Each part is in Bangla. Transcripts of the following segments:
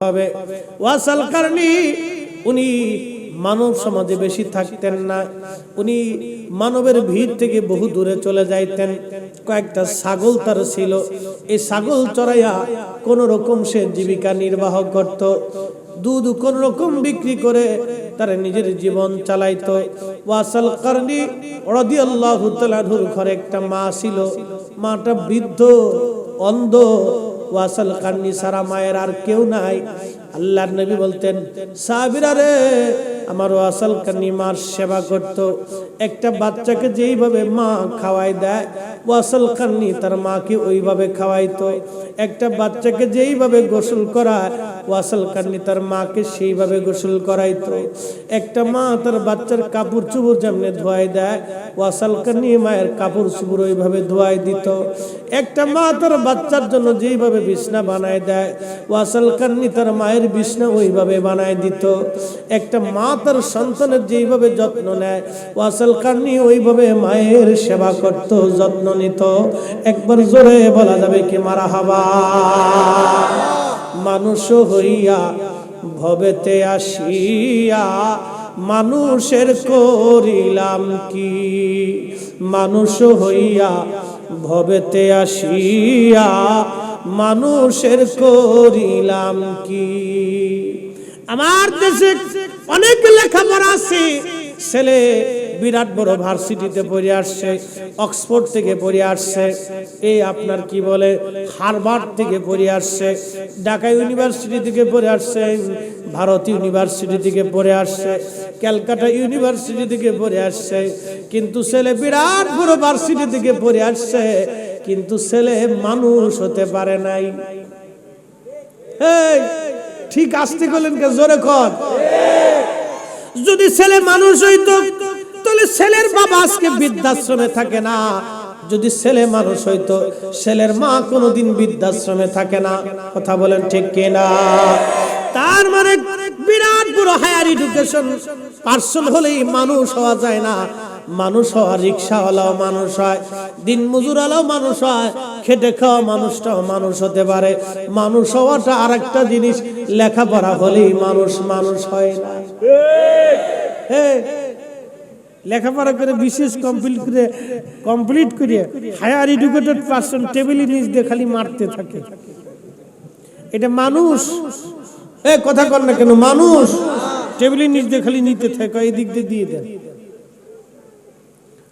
হবে। ওয়াসাল কারণী, উনি মানব সমাজে বেশি থাকতেন না। উনি মানবের ভিড় থেকে বহু দূরে চলে যাইতেন। কয়েকটা ছাগল তার ছিল। এই ছাগল চড়াইয়া কোন রকম সে জীবিকা নির্বাহ করত। দুধ কোন রকম বিক্রি করে তার নিজের জীবন চালাইতো। ওয়াসাল কারণী রাদিয়াল্লাহু ঘরে একটা মা ছিল। মাটা বৃদ্ধ, অন্ধ ওয়াসাল কান্নি সারা মায়ের আর কেউ নাই। আল্লাহর নবী বলতেন, সাহাবীরা রে আমার ওয়াসাল কান্নি মার সেবা করত। একটা বাচ্চাকে যেইভাবে মা খাওয়াই দেয় ওয়াসাল কান্নি তার মাকে ওইভাবে খাওয়াইতো। একটা বাচ্চাকে যেইভাবে গোসল করায় ওয়াসাল কান্নি তার মাকে সেইভাবে গোসল করাইতো। একটা মা তার বাচ্চার কাপড় চুপড় যেমনি ধোয়াই দেয় ওয়াসাল কান্নি মায়ের কাপড় চুপড় ওইভাবে ধোয়াই দিত। একটা মা তার বাচ্চার জন্য যেইভাবে বিছনা বানায় দেয় ওয়াসাল কান্নি তার মায়ের বিছনা ওইভাবে বানায় দিত। একটা মা তার সন্তানের যেইভাবে যত্ন নেয়, ওয়াসাল কান্নি ওইভাবে মায়ের সেবা করত, যত্ন নিত। একবার জোরে বলা যাবে কি, মারা হাবা। মানুষ হইয়া ভবেতে আসিয়া, মানুষের করিলাম কি? মানুষ হইয়া ভবেতে আসিয়া মানুষের করিলাম কি? আমার দেশে অনেক লেখাপড়া আছে। ছেলে বিরাট বড় ভার্সিটিতে পড়ে আসছে, অক্সফোর্ড থেকে পড়ে আসছে এই আপনার কি বলে হারবার্ড থেকে পড়ে আসছে, ঢাকা ইউনিভার্সিটি থেকে পড়ে আসছে, ভারত ইউনিভার্সিটি থেকে পড়ে আসছে, ক্যালকাটা ইউনিভার্সিটি থেকে পড়ে আসছে, কিন্তু ছেলে বিরাট বড় ভার্সিটি থেকে পড়ে আসছে কিন্তু ছেলে মানুষ হতে পারে নাই। ঠিক আসতে গেলেন কে, জোরে কর যদি ছেলে মানুষ হইতো, তাহলে ছেলের বাবা আজকে বৃদ্ধাশ্রমে থাকে না। যদি ছেলে মানুষ হইতো, ছেলের মা কোনোদিন বৃদ্ধাশ্রমে থাকে না। কথা বলেন ঠিক কিনা? তার মানে বিরাট বড় হায়ার এডুকেশন পার্সন হলেই মানুষ হওয়া যায় না। মানুষ হওয়া রিক্সাওয়ালাও মানুষ হয়, দিন মজুরালাও মানুষ হয়, খেটে খাওয়া মানুষটাও মানুষ হতে পারে। মানুষ হওয়াটা আর একটা জিনিস, লেখাপড়া হলেই মানুষ মানুষ হয় না। হ্যাঁ লেখাপড়া করে বিশেষ কমপ্লিট করে কমপ্লিট করে হায়ার এডুকেটেড পার্সন টেবিলের নিচ দিয়ে খালি মারতে থাকে। এটা মানুষ। এ, কথা কর না কেন, মানুষ। টেবিলের নিচ দিয়ে খালি নিতে থাকে এই দিক দিয়ে দিয়ে দেন।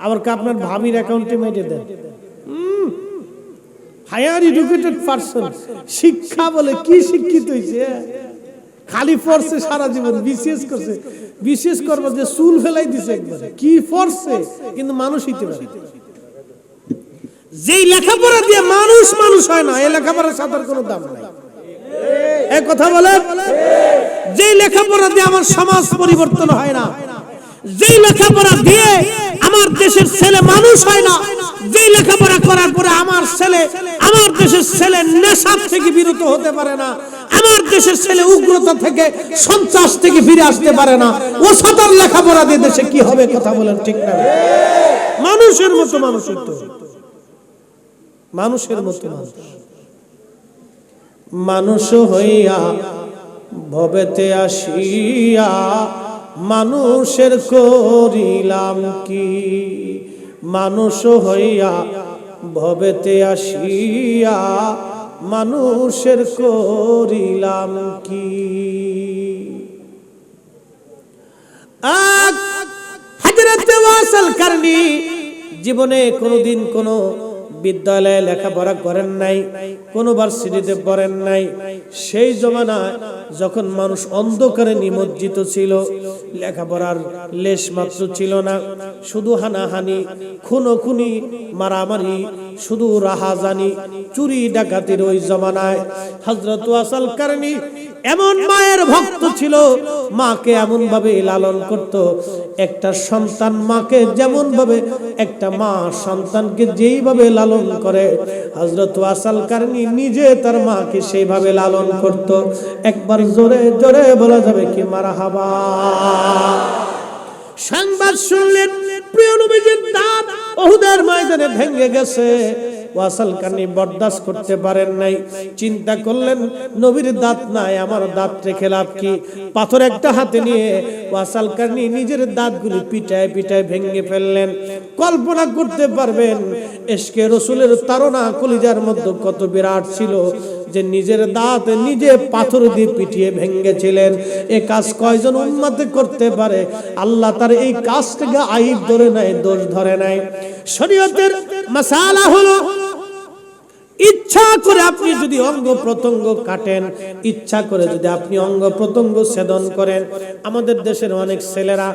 আবার আপনার ভাবির অ্যাকাউন্টে মেরে দেন। হায়ার এডুকেটেড পার্সন শিক্ষা বলে কি শিক্ষিত হয়েছে খালি পড়ছে সারা জীবন বিশেষ করছে। বিশেষ করব যে চুল ফেলাই দিছে একবারে। কি পড়ছে কিন্তু মানুষ হইতে পারে। যেই লেখাপড়া দিয়ে মানুষ মানুষ হয় না, এই লেখাপড়ার সাথে কোনো দাম নাই। এক কথা বলে, যেই লেখাপড়া দিয়ে আমার সমাজ পরিবর্তন হয় না, যেই লেখাপড়া দিয়ে আমার দেশের ছেলে মানুষ হয় না। যেই লেখাপড়া করার পরে আমার ছেলে, আমার দেশের ছেলে নেশার থেকে বিরত হতে পারে না। আমার দেশের ছেলে উগ্রতা থেকে সন্ত্রাস থেকে ফিরে আসতে পারে না। ও সাতার লেখাপড়া দিয়ে দেশে কি হবে কথা বলেন ঠিক না। মানুষের মতো মানুষ হবে। মানুষের মতো মানুষ। মানুষ হইয়া ভবেতে আসিয়া মানুষের করিলাম কি? মানুষ হইয়া ভবেতে আসিয়া মানুষের করিলাম কি? জীবনে কোনোদিন কোনো বিদ্যালয়ে লেখাপড়া করেন নাই, কোনো ভার্সিটিতে পড়েন নাই। সেই জমানায় যখন মানুষ অন্ধকারে নিমজ্জিত ছিল লেখাপড়ার লেশ মাত্র ছিল না। শুধু হানাহানি খুনো খুনি মারামারি, শুধু রাহাজানি, চুরি ডাকাতির ওই জমানায়। হজরত ওয়াসাল কারণী এমন মায়ের ভক্ত ছিল, মাকে এমন ভাবে লালন করত। একটা সন্তান মাকে যেমন ভাবে একটা মা সন্তানকে যেইভাবে লালন করে হজরত ওয়াসাল কারণী নিজে তার মাকে সেইভাবে লালন করত। একবার জোরে জোরে বলা যাবে কি মারা হাবা সংবাদ শুনলেন, প্রিয় নবীজির দাঁত ওহুদের ময়দানে ভেঙে গেছে। ওয়াসাল কানি বরদাস্ত করতে পারেন নাই। চিন্তা করলেন, নবীর দাঁত নাই, আমার দাঁত রেখে লাভ কি? পাথর একটা হাতে নিয়ে ওয়াসাল কানি নিজের দাঁতগুলি পিটায় পিটায় ভেঙে ফেললেন। কল্পনা করতে পারবেন এসকে রসুলের তারা কলিজার মধ্যে কত বিরাট ছিল যে নিজের দাঁত নিজে পাথর দিয়ে পিটিয়ে ভেঙ্গেছিলেন এ কাজ কয়জন উন্মতে করতে পারে? আল্লাহ তার এই কাজটাকে আইব ধরে নাই, দোষ ধরে নাই। শরীয়তের মাসালা হলো ইচ্ছা করে আপনি যদি অঙ্গ প্রত্যঙ্গ কাটেন, ইচ্ছা করে যদি আপনি অঙ্গ প্রত্যঙ্গ ছেদন করেন, আমাদের দেশের অনেক ছেলেরা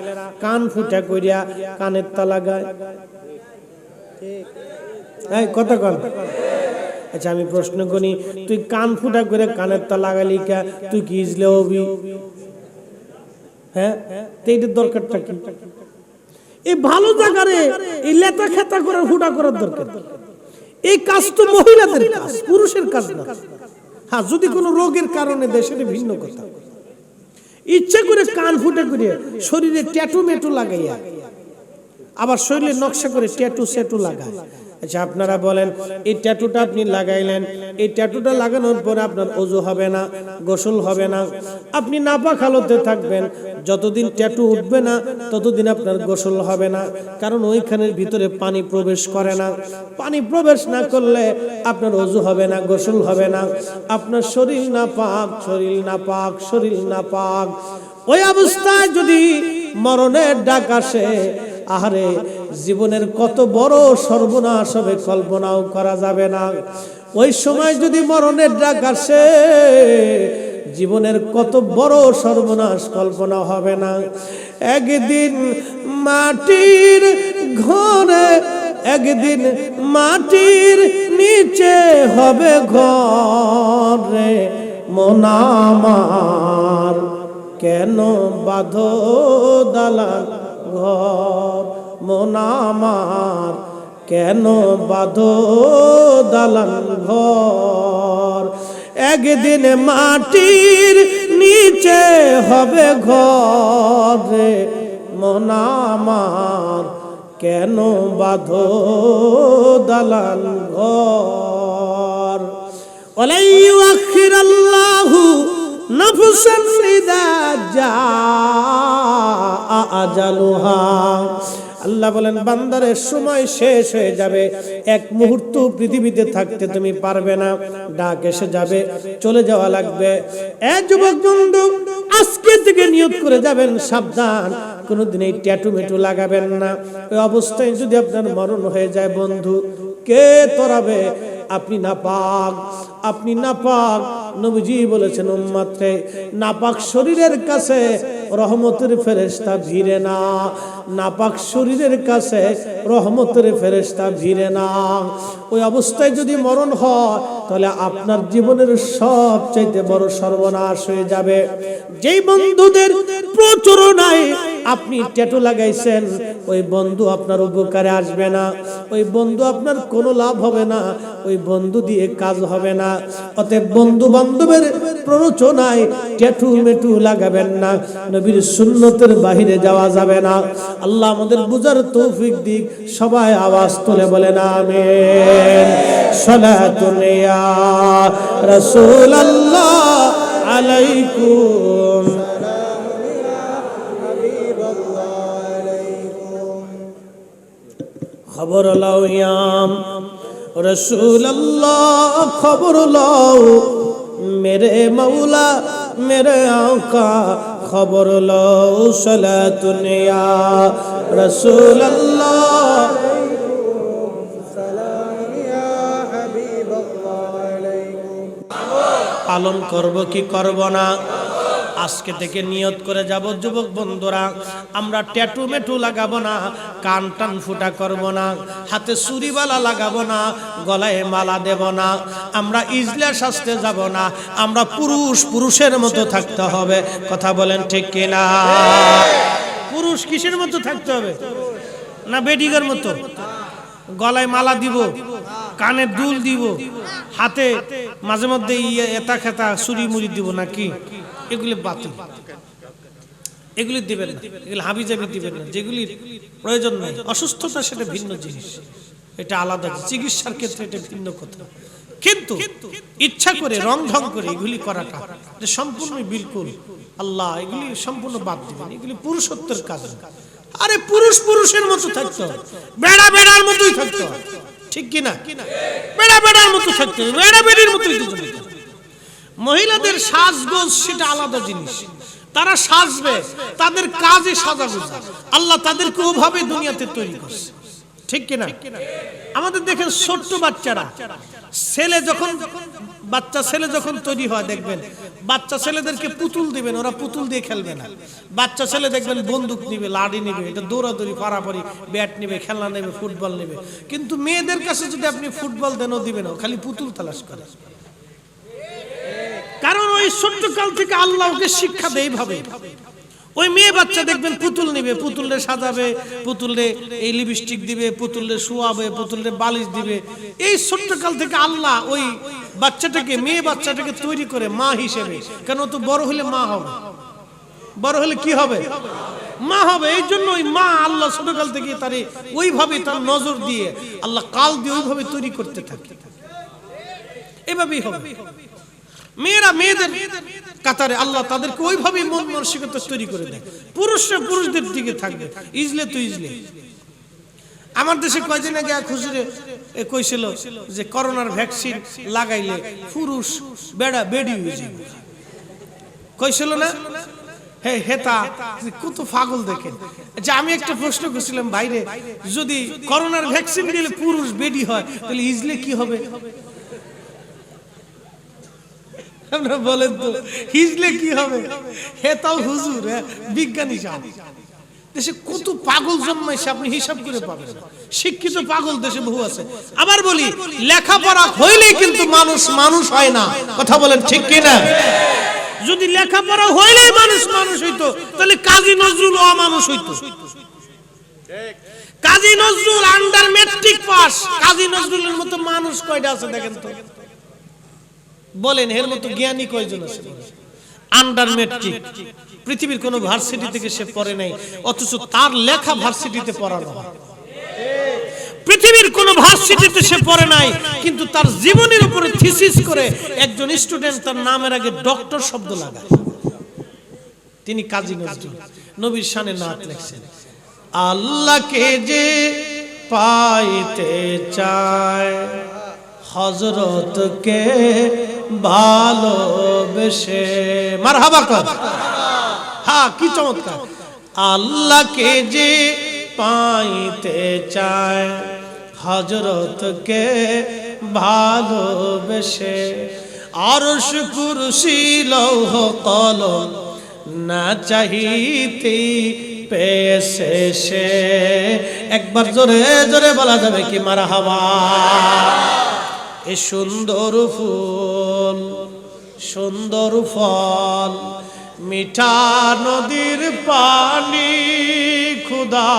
কান ফুটা করিয়া কানের তালা গায়। এই, কথা আচ্ছা আমি প্রশ্ন করি, তুই কান ফুটা করে কানের তা লাগালি কা? তুই কি ইজলে হবি? হ্যাঁ? এইটার দরকারটা কি? এই ভালো জায়গারে এই লেতা খেতা করে ফুটা করার দরকার। এই কাজ তো মহিলাদের কাজ, পুরুষের কাজ না। হ্যাঁ যদি কোনো রোগের কারণে দেশের ভিন্ন কথা। ইচ্ছে করে কান ফুটে করে শরীরে ট্যাটু মেটু লাগাইয়া, আবার শরীরে নকশা করে ট্যাটু সেটু লাগায়। আচ্ছা আপনারা বলেন, এই ট্যাটুটা আপনি লাগাইলেন। এই ট্যাটুটা লাগানোর পরে আপনার অজু হবে না, গোসল হবে না। আপনি নাপাক হালতে থাকবেন। যতদিন ট্যাটু উঠবে না, ততদিন আপনার গোসল হবে না। কারণ ওইখানের ভিতরে পানি প্রবেশ করে না। পানি প্রবেশ না করলে আপনার অজু হবে না, গোসল হবে না। আপনার শরীর না পাক শরীর না পাক শরীর না পাক ওই অবস্থায় যদি মরণের ডাক আসে আহারে, জীবনের কত বড় সর্বনাশ হবে কল্পনাও করা যাবে না। ওই সময় যদি মরণের ডাক আসে, জীবনের কত বড় সর্বনাশ কল্পনা হবে না। একদিন মাটির ঘরে, একদিন মাটির নিচে হবে ঘরে মনামার কেন বাঁধো দালান ঘর? মনামার কেন বাঁধো দালান ঘর? একদিন মাটির নিচে হবে ঘর রে। মনামার কেন বাঁধো দালান ঘর? ওলাই আখির আল্লাহু নফসান জা আল্লাহ বলেন বান্দারের সময় শেষ হয়ে যাবে। এক মুহূর্ত পৃথিবীতে থাকতে তুমি পারবে না। ডাক এসে যাবে, চলে যাওয়া লাগবে। এ যুবক বন্ধু, আজকে থেকে নিয়ত করে যাবেন, সাবধান। কোনোদিন এই ট্যাটু মেটু লাগাবেন না। ওই অবস্থায় যদি আপনার মরণ হয়ে যায় বন্ধু, কে তরাবে? আপনি না পাক আপনি না পাক নবীজি বলেছেন উম্মাত্রে নাপাক শরীরের কাছে রহমতের ফেরেশতা ভিড়ে না। নাপাক শরীরের কাছে রহমতের ফেরেশতা ভিড়ে না। ওই অবস্থায় যদি মরণ হয়, তাহলে আপনার জীবনের সব চাইতে বড় সর্বনাশ হয়ে যাবে। যেই বন্ধুদের প্রচুরনায় আপনি ট্যাটু লাগাইছেন, ওই বন্ধু আপনার উপকারে আসবে না, ওই বন্ধু আপনার কোনো লাভ হবে না, ওই বন্ধু দিয়ে কাজ হবে না। অতএব বন্ধু বান্ধবের প্ররোচনায় ট্যাটু মেটু লাগাবেন না, নবীর সুন্নতের বাহিরে যাওয়া যাবে না। আল্লাহ আমাদের বুঝার তৌফিক দিক, সবাই আওয়াজ তুলে বলেন, আমিন। সালাতুন ইয়া রাসূলুল্লাহ আলাইকুম। খবর লও ইয়াম। রসুল আল্লাহ খবর লও। মেরে মৌলা মেরে আকা খবর লও সলাতুন ইয়া। রসুল আল্লাহ পালন করব কি করব না? আজকে থেকে নিয়ত করে যাব, যুবক বন্ধুরা। আমরা ট্যাটু মেটু লাগাবো না, কান টান ফুটা করব না, হাতে চুরিবালা লাগাবো না, গলায় মালা দেব না। আমরা ইজলা শাস্তে যাব না, আমরা পুরুষ পুরুষের মতো থাকতে হবে। কথা বলেন ঠিক কিনা? পুরুষ কিসের মতো থাকতে হবে? না বেডিগের মতো? গলায় মালা দিব, কানে দুল দিব, হাতে মাঝে মধ্যে ইয়ে এতা খেতা সুরি মুড়ি দিব নাকি? এগুলি বাতিল। এগুলি দিবেন না। এগুলি হাবি জাবি দিবেন না। যেগুলির প্রয়োজন নেই। অসুস্থতা সেটা ভিন্ন জিনিস। এটা আলাদা। চিকিৎসার ক্ষেত্রে এটা ভিন্ন কথা। কিন্তু ইচ্ছা করে, রং ঢং করে এগুলি করাটা সম্পূর্ণ বিলকুল। আল্লাহ এগুলি সম্পূর্ণ বাদ দিবেন। এগুলি পুরুষত্বের কাজ। আরে পুরুষ পুরুষের মতো থাকতো বেড়া বেড়ার মতোই থাকতো ঠিক কি না বেড়া বেড়ার মতো থাকতো বেড়া বেড়ির মতোই দুজনে। মহিলাদের সাজগোজ সেটা আলাদা জিনিস। তারা সাজবে, তাদের কাজে সাজাগোজা আল্লাহ তাদেরকে ওভাবে দুনিয়াতে তৈরি করছে। ঠিক কিনা? আমাদের দেখেন ছোট্ট বাচ্চারা, ছেলে যখন, বাচ্চা ছেলে যখন তৈরি হয়, দেখবেন, বাচ্চা ছেলেদেরকে পুতুল দিবেন, ওরা পুতুল দিয়ে খেলবে না। বাচ্চা ছেলে দেখবেন বন্দুক নিবে, লাড়ি নিবে, এটা দৌড়াদৌড়ি, পারাপারি, ব্যাট নিবে, খেলনা নেবে, ফুটবল নেবে। কিন্তু মেয়েদের কাছে যদি আপনি ফুটবল দেনও দিবেন খালি পুতুল তালাশ করে। ওই ছোট্ট কাল থেকে আল্লাহ ওকে শিক্ষা দেয় এইভাবে। ওই মেয়ে বাচ্চা দেখবেন পুতুল নিবে পুতুলে সাজাবে পুতুলে এই লিপস্টিক দিবে পুতুলে শুয়াবে পুতুলে বালিশ দিবে। এই ছোট্ট কাল থেকে আল্লাহ ওই বাচ্চাটাকে, মেয়ে বাচ্চাটাকে তৈরি করে মা হিসেবে। কেন তো বড় হলে মা হবে? বড় হলে কি হবে? মা হবে, এই জন্য ওই মা আল্লাহ ছোটকাল থেকে তারে ওইভাবে তার নজর দিয়ে, আল্লাহ কাল দিয়ে ওইভাবে তৈরি করতে থাকে। এভাবেই হবে। মেয়েরা মেয়েদের কাতারে আল্লাহ তাদেরকে ওইভাবেই মন মানসিকতা তৈরি করে দেয়। পুরুষরা পুরুষদের দিকে থাকবে। ইজলে তো ইজলে। আমার দেশে কয়দিন আগে এক হুজুরে কইছিল যে করোনার ভ্যাকসিন লাগাইলে পুরুষ বেড়া বেডি হয়ে যাবে। কইছিল না? হে হেতা কত পাগল দেখেন। যে আমি একটা প্রশ্ন করছিলাম বাইরে যদি করোনার ভ্যাকসিন দিলে পুরুষ বেডি হয়, তাহলে ইজলে কি হবে? আপনারা বলেন তো, হিজলে কি হবে? হে তাও হুজুর বিজ্ঞানী সাহেব। দেশে কত পাগল জন্মাইছে, আপনি হিসাব করে পাবেন শিক্ষিত পাগল দেশে বহু আছে। আবার বলি, লেখাপড়া হইলেই কিন্তু মানুষ মানুষ হয় না। কথা বলেন ঠিক কি না? যদি লেখাপড়া হইলেই মানুষ মানুষ হইতো, তাহলে কাজী নজরুল অমানুষ হইতো। Kazi Nazrul under matric pass. কাজী নজরুলের মতো মানুষ কয়টা আছে দেখেন তো? বলেন এর মতো জ্ঞানী কয়জন আছে? আন্ডার মেট্রিক পৃথিবীর কোন ভার্সিটি থেকে সে পড়ে নাই, অথচ তার লেখা ভার্সিটিতে পড়ানো হয়। পৃথিবীর কোন ভার্সিটিতে সে পড়ে নাই, কিন্তু তার জীবনের উপরে থিসিস করে একজন স্টুডেন্ট তার নামের আগে ডক্টর শব্দ লাগায়। তিনি কাজী নজরুল, নবীর শানে নাত লেখছেন, আল্লাহকে যে পাইতে চায় হজরতকে ভালোবেসে মার হাবা কর। হ্যাঁ কি চমৎকার। আল্লাহকে যে পাইতে চায় হজরতকে ভালোবেসে আরশ কুরসি লৌহ কলম না চাহিতে পেয়েছে সে। একবার জোরে জোরে বলা যাবে কি মারা হাওয়া এ সুন্দর ফুল, সুন্দর ফল, মিঠা নদীর পানি খুদা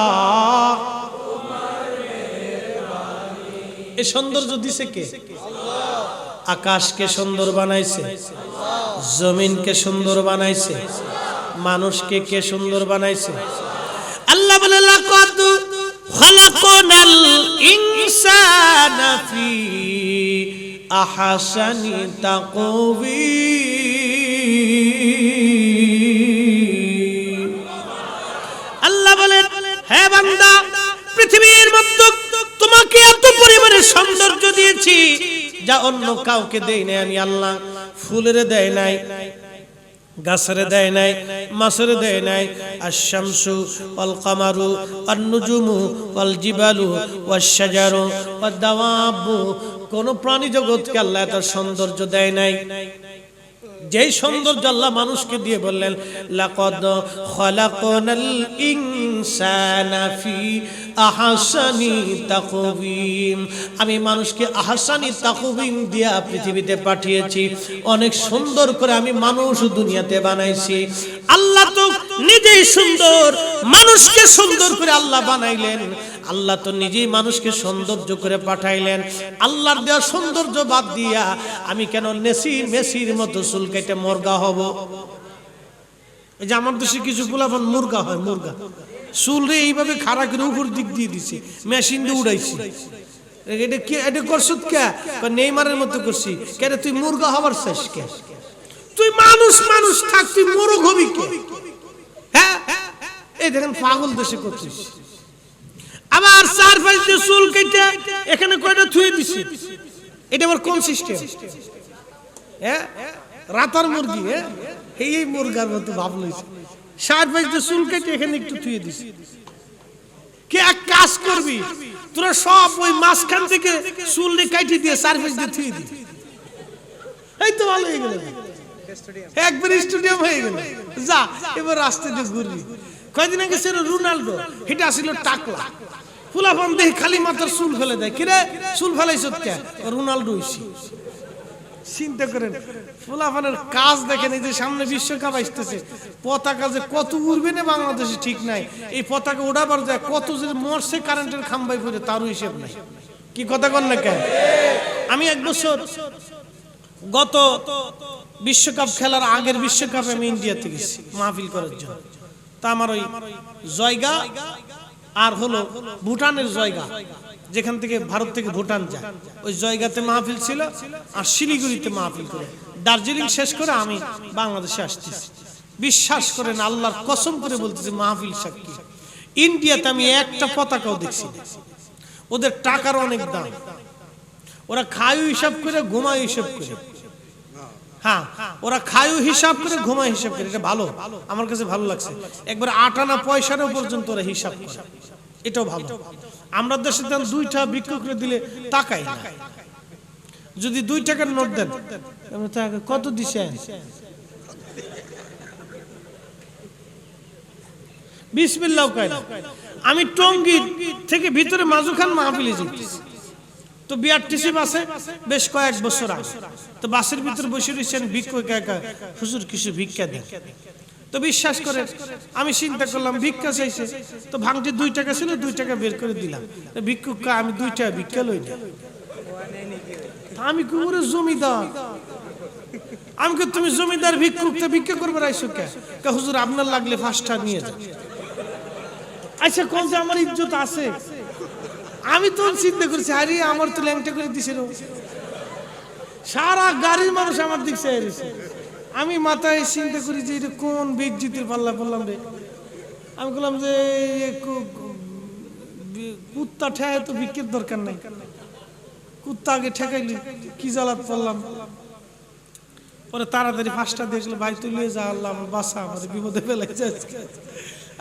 এ সৌন্দর্য দিছে কে? আকাশকে সুন্দর বানাইছে, জমিনকে সুন্দর বানাইছে, মানুষকে কে সুন্দর বানাইছে? হে বান্দা, পৃথিবীর তোমাকে সৌন্দর্য দিয়েছি যা অন্য কাউকে দেই নাই আমি আল্লাহ। ফুলের দেয় নাই, গাছের দেয় নাই, মাছের দেয় নাই। আশামসু ওয়াল কামারু ওয়ান নুজুমু ওয়াল জিবালু ওয়াশ শাজারু ওয়াদ দাওয়াবু কোন প্রাণী জগৎকে আল্লাহ এত সৌন্দর্য দেয় নাই। যেই সৌন্দর্য আল্লাহ মানুষকে দিয়ে বললেন, লাকদ খলাকনাল ইনসানা ফি আহসানি তাকওয়িম। আমি মানুষকে আহসানি তাকওয়িম দিয়া পৃথিবীতে পাঠিয়েছি। অনেক সুন্দর করে আমি মানুষ দুনিয়াতে বানাইছি। আল্লাহ তো নিজেই সুন্দর, মানুষকে সুন্দর করে আল্লাহ বানাইলেন। আল্লাহ তো নিজেই মানুষকে সৌন্দর্য করে পাঠাইলেন। আল্লাহর দেওয়া সৌন্দর্য বাদ দিয়া আমি কেন নেসির মেসির মতো চুল কেটে মর্গা হব? এই যে আমার দেশে কিছু পোলাপান মুরগা হয়, মুরগা। চুল রে এইভাবে খাড়া করে উপর দিক দিয়ে দিছে, মেশিন দিয়ে উড়াইছে। এটা কি, এটা করছত কে? নেইমারের মতো করছি। কেন তুই মুরগা হবার শেষ কে? তুই মানুষ মানুষ থাক, তুই মোরগ হবি কে? হ্যাঁ? এই দেখেন পাগল দেশে করছিস। চুল কেটে এখানে কয়টা দিছি? এটা আবার কোন সিস্টেম? হ্যাঁ? রাতার মুরগি হ্যাঁ? এই মুরগার মতো ভাব লইছে। চুল কেটে এখানে একটু থুয়ে দিছি। কে এক কাজ করবি? তোরা সব ওই মাঝখান থেকে চুল দিয়ে কাটি দিয়ে সার্ভিস দিয়ে থুয়ে দি এই তো ভালো হয়ে গেল। একবার স্টেডিয়াম হয়ে গেল। যা, এবার রাস্তা দিয়ে ঘুরবি। কয়দিন আগে ছিল রোনাল্ডো এটা আসছিল টাকলা। ফুলাফান দেখি খালি মাথার চুল ফেলে দেয়। কিরে? চুল ফেলাইছ কে? রোনাল্ডো হইছি। চিন্তা করেন, ফুলাফানের কাজ দেখেন, এই যে সামনে বিশ্বকাপ আসতেছে, পতাকা যে কত উড়বে না বাংলাদেশে ঠিক নাই। এই পতাকা উড়াবার যায় কত যে মরছে কারেন্টের খাম্বাই পড়ে, তারও হিসেব নাই। কি কথা কন না কেন? আমি এক বছর গত বিশ্বকাপ খেলার আগের বিশ্বকাপে আমি ইন্ডিয়াতে গেছি, মাহফিল করার জন্য। তা আমার ওই জয়গা আর হলো ভুটানের জয়গা, যেখান থেকে ভারত থেকে ভুটান যায়। ওই জয়গাতে মাহফিল ছিল আর শিলিগুড়িতে মাহফিল করে। দার্জিলিং শেষ করে আমি বাংলাদেশে আসতেছি। বিশ্বাস করেন, আল্লাহর কসম করে বলতেছি মাহফিল সাক্ষী। ইন্ডিয়াতে আমি একটা পতাকাও দেখছি ওদের টাকার অনেক দাম। ওরা খায় হিসাব করে ঘুমায় হিসাব করে। হ্যাঁ ওরা খায়ও হিসাব করে, ঘুমায় হিসাব করে, এটা ভালো। আমার কাছে ভালো লাগছে। একবার আট আনা পয়সারও পর্যন্ত ওরা হিসাব করে। এটাও ভালো। আমরা দেশে দেন দুইটা বিক্রি করে দিলে তাকাই যদি দুই টাকার নোট দেন কত দিছেন? বিসমিল্লাহ। আমি টঙ্গী থেকে ভিতরে মাজুখান মাহফিলে যেতেছি তো বিআরটিসি বাসে বেশ কয়েক বছর আগে। তো বাসের ভিতরে বসে রয়েছেন ভিক্ষুক একা হুজুর কিছু ভিক্ষা দেন। তো বিশ্বাস করে আমি চিন্তা করলাম, ভিক্ষা চাইছে। তো ভাঙটি দুই টাকা ছিল, দুই টাকা বের করে দিলাম। ভিক্ষুক আমি দুই টাকা ভিক্ষা লই আমি কুমুরে জমিদার, আমি তুমি জমিদার ভিক্ষুক ভিক্ষা করবে রাইছো কে? হুজুর, আপনার লাগলে ফার্স্টটা নিয়ে যান। আচ্ছা কোন যে আমার ইজ্জত আছে আমি তো চিন্তা করছি, আরে আমার তো ল্যাংটা করে দিছিল সারা গাড়ির মানুষ আমার দিক চেয়ে আমি মাথায় চিন্তা করি যে এটা কোন বেগজিতের পাল্লা পড়লাম রে। আমি বললাম যে কুত্তা ঠেয় তো বিক্রির দরকার নাই। কুত্তা আগে ঠেকাইলি কি জ্বালাত পড়লাম। পরে তাড়াতাড়ি ফাঁসটা দিয়েছিল ভাই তুই যা, আল্লাহ আমার বাসা, আমার বিপদে আজকে।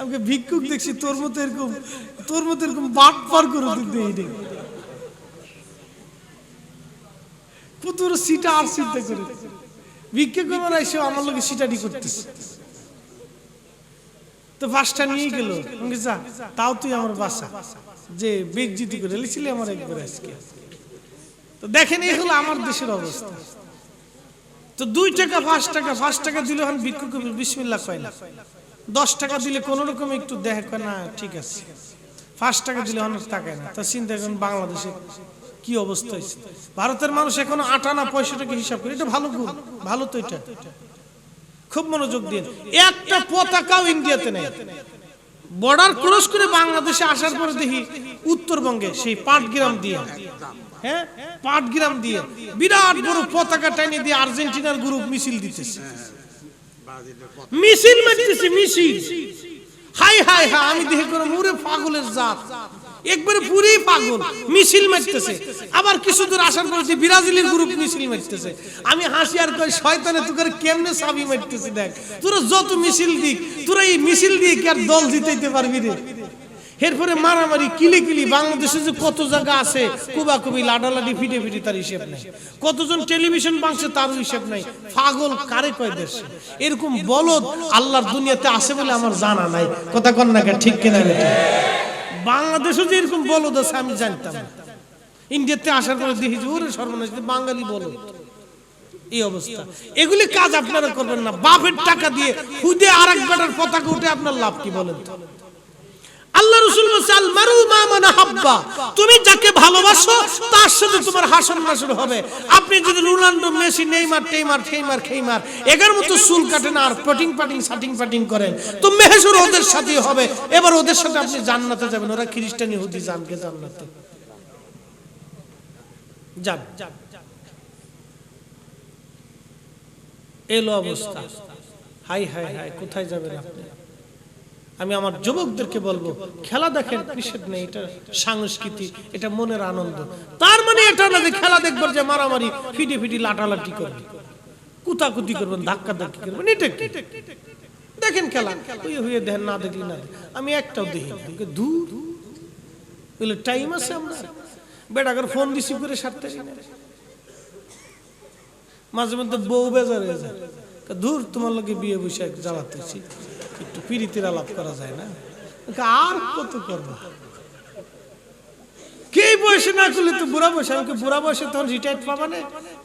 আমাকে ভিক্ষুক দেখছি, তোর মতো এরকম, তোর মতো এরকম বাট পার করে দিতে এইটাই পুতুর সিটা আর চিন্তা করে ভিক্ষা করবার এসে আমার লোকে সিটাডি করতেছে। তো বাসটা নিয়ে গেল। যা, তাও তুই আমার বাসা। যে বেগ জিতি করে লিখছিলি আমার একবার আজকে। তো দেখেন, এই হলো আমার দেশের অবস্থা। তো দুই টাকা, পাঁচ টাকা পাঁচ টাকা দিলে হন ভিক্ষুক বিসমিল্লা কয় না। দশ টাকা দিলে কোন রকম একটু দেখা না, ঠিক আছে। পাঁচ টাকা দিলে অনেক টাকায় না। তা চিন্তা করেন, বাংলাদেশে কি অবস্থা হয়েছে? ভারতের মানুষ এখন আটানা পয়সা টাকা হিসাব করে। এটা ভালো গুণ, ভালো তো এটা। খুব মনোযোগ দিন। একটা পতাকাও ইন্ডিয়াতে নেই। বর্ডার ক্রস করে বাংলাদেশে আসার পরে দেখি উত্তরবঙ্গে সেই পাটগ্রাম দিয়ে হ্যাঁ পাটগ্রাম দিয়ে বিরাট বড় পতাকা টাইনে দিয়ে আর্জেন্টিনার গ্রুপ মিছিল দিতেছে। মিছিল মারতেছে, মিছিল। হাই হাই হাই আমি দেখে করে মুরে পাগলের জাত। একবারে পুরি পাগল, মিছিল মারতেছে। আবার কিছু দূর আসার পর যে ব্রাজিলের গ্রুপ মিছিল মারতেছে। আমি হাসি আর কই, শয়তানে তোর কেমনে সাবি মারতেছি দেখ? তোরা যত মিছিল দিক, তোরা এই মিছিল দিয়ে কি আর দল জিতাইতে পারবি রে? এরপরে মারামারি কিলি কিলি বাংলাদেশে যে কত জায়গা আছে কুবা কুবি লাডালাডি, ফিটে ফিটে তার হিসেব নাই। কতজন টেলিভিশন বাংছে তার হিসেব নাই। পাগল কারে কয় দেশ? এরকম বলদ আল্লাহর দুনিয়াতে আছে বলে আমার জানা নাই। কথা কন না ঠিক কিনা বাংলাদেশও যে এরকম বলদ আছে, আমি জানতাম ইন্ডিয়াতে আসার পরে দেখি ওরে সর্বনাশ বাঙালি বলদ। এই অবস্থা। এগুলি কাজ আপনারা করবেন না। বাপের টাকা দিয়ে খুদে আর বেটার পতাকা উঠে আপনার লাভ কি বলেন আল্লাহ রসুল বলছে আল মারু মা মানা হাব্বা। তুমি যাকে ভালোবাসো, তার সাথে তোমার হাসন নাসর হবে। আপনি যদি রোনাল্ডো, মেসি, নেইমার, টেইমার, খেইমার খেইমার এগার মতো চুল কাটেন আর পটিং, পাটিং, সাটিং, পাটিং করেন, তো মেহেসুর ওদের সাথেই হবে। এবার ওদের সাথে আপনি জান্নাতে যাবেন, ওরা খ্রিস্টানি হুদি জানকে জান্নাতে। যান। এলো অবস্থা। হাই হাই হাই, কোথায় যাবেন আপনি? আমি আমার যুবকদেরকে বলব, খেলা দেখেন নিষেধ নেই, এটা সংস্কৃতি এটা মনের আনন্দ। তার মানে এটা না যে খেলা দেখবার যে মারামারি ফিটি ফিটি লাটালাটি করবে। কুতাকুতি করবেন, ধাক্কা ধাক্কি করবেন এটা কি? দেখেন খেলা ওই হয়ে দেখেন, না দেখলি না আমি একটাও দেখি দূর বলে, টাইম আছে আমরা? বেটাকার ফোন রিসিভ করে সারতে মাঝে মধ্যে বউ বেজার হয়ে যায়। দূর তোমার লোকে বিয়ে বসে জ্বালাতেছি একটু পিড়িতের আলাপ করা যায় না? আর কত করব? কে বয়সে না করলে তো বুড়া বয়সে? আমাকে বুড়া বয়সে তখন রিটায়ার্ড পাবা না?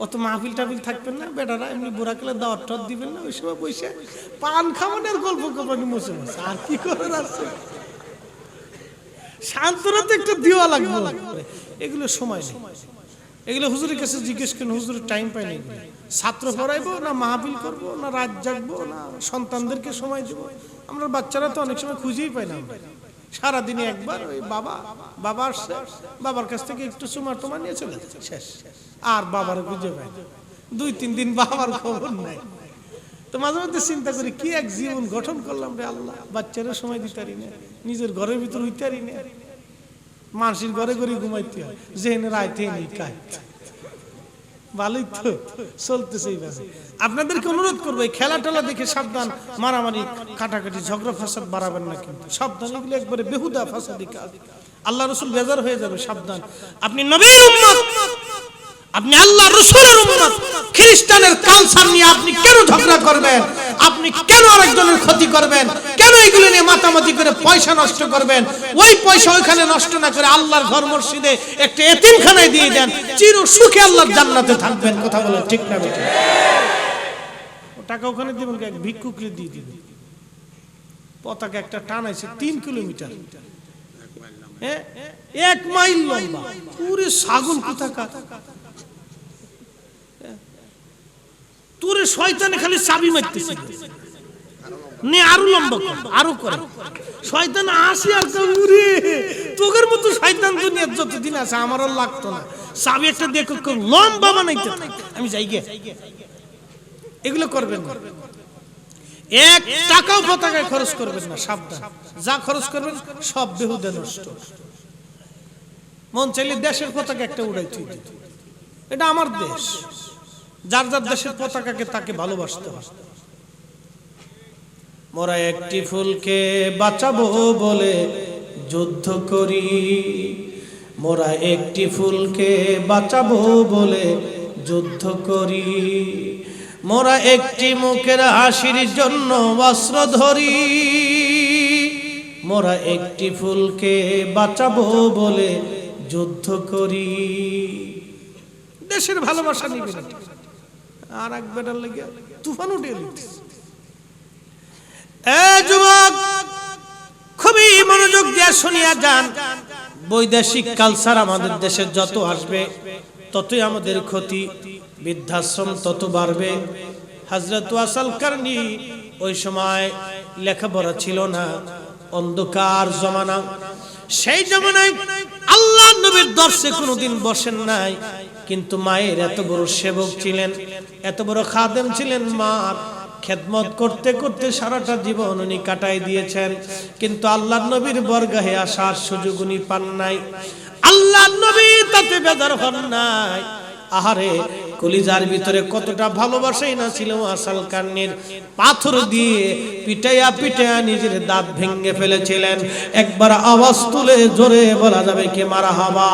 অত মাহফিল টাফিল থাকবেন না? বেটারা এমনি বুড়া খেলে দাওয়াত টাওয়াত দিবেন না? ওই সময় বসে পান খাওয়ানোর গল্প করবেন মশে মশে আর কি করার আছে? শান্তরা তো একটু দেওয়া লাগবে। এগুলো সময় নেই। এগুলো হুজুরের কাছে জিজ্ঞেস করেন হুজুরের টাইম পাই নাই ছাত্র পড়াইবো না মাহফিল করব, না রাত জাগবো, না সন্তানদেরকে সময় দেবো। আমরা বাচ্চারা তো অনেক সময় খুঁজেই পাই না। সারাদিনে একবার ওই বাবা বাবা আসছে, বাবার কাছ থেকে একটু চুমা টুমা নিয়ে চলে যাচ্ছে, শেষ। আর বাবার খুঁজে পাই দুই, তিন দিন বাবার খবর নাই। তো মাঝে মধ্যে চিন্তা করি, কি এক জীবন গঠন করলাম রে আল্লাহ? বাচ্চারা সময় দিতে পারি না, নিজের ঘরের ভিতর হইতে পারি না। মানুষের ঘরে ঘরে ঘুমাইতে হয় যেখানে রাইতে নেই কাজ ভালোই তো চলতেছে আপনাদেরকে অনুরোধ করব খেলা টেলা দেখে সাবধান, মারামারি, কাটাকাটি, ঝগড়া, ফাসাদ বাড়াবেন না কিন্তু। সাবধান, এগুলো একবারে বেহুদা, ফাসাদি কাজ। আল্লাহ রসুল বেজার হয়ে যাবে, সাবধান। আপনি নবীর উম্মত, আপনি আল্লাহ রসুলের উম্মত, খ্রিস্টানের কালচার নিয়ে আপনি কেন ঝগড়া করবেন? আপনি কেন আরেকজনের ক্ষতি করবেন? এগুলো নিয়ে মাতামাতি করে পয়সা নষ্ট করবেন। ওই পয়সা ওইখানে নষ্ট না করে আল্লাহর ঘর মসজিদে একটা এতিমখানায় দিয়ে দেন। চির সুখে আল্লাহর জান্নাতে থাকবেন। কথা বলেন ঠিক না বেটা টাকা ওখানে দিবেন এক ভিক্ষুকরে দিয়ে দিবেন। পতাকা একটা টানাইছে তিন কিলোমিটার? এক মাইল লম্বা। পুরে ছাগল কোথাকার? তোরে শয়তানে খালি চাবি মারতেছে। এক টাকাও পতাকায় খরচ করবেন না, সাবধান। যা খরচ করবেন, সব বেহুদে নষ্ট। মন চাইলে দেশের পতাকা একটা উড়াই এটা আমার দেশ। যার যার দেশের পতাকাকে তাকে ভালোবাসতে হয় মোরা একটি ফুলকে বাঁচাবো বলে যুদ্ধ করি। মোরা একটি ফুলকে বাঁচাবো বলে যুদ্ধ করি। মোরা একটি মুখের হাসির জন্য অস্ত্র ধরি। মোরা একটি ফুলকে বাঁচাবো বলে যুদ্ধ করি। দেশের ভালোবাসা নিবে আর এক বেটার লেগে তুফান উঠে যুবক, খুবই মনোযোগ দিয়ে শুনিয়া যান। বৈদেশিক কালচার আমাদের দেশে যত আসবে, ততই আমাদের ক্ষতি। বৃদ্ধাশ্রম তত বাড়বে। হাজরত ওয়াসাল কারণি ওই সময় লেখাপড়া ছিল না, অন্ধকার জমানা। সেই জমানায় আল্লাহ নবীর দর্শে কোনোদিন বসেন নাই, কিন্তু মায়ের এত বড় সেবক ছিলেন, এত বড় খাদেম ছিলেন মার। খেদমত করতে করতে সারাটা জীবন উনি কাটাই দিয়েছেন। কিন্তু আল্লাহ নবীর বরগাহে আসার সুযোগ উনি পান নাই। আল্লাহ নবী তাতে বেজার হন নাই। আহারে, কলিজার ভিতরে কতটা ভালোবাসাই না ছিল আসাল কান্নির। পাথর দিয়ে পিটাইয়া পিটাইয়া নিজের দাঁত ভেঙে ফেলেছিলেন। একবার আওয়াজ তুলে জোরে বলা যাবে কে মারা হাবা?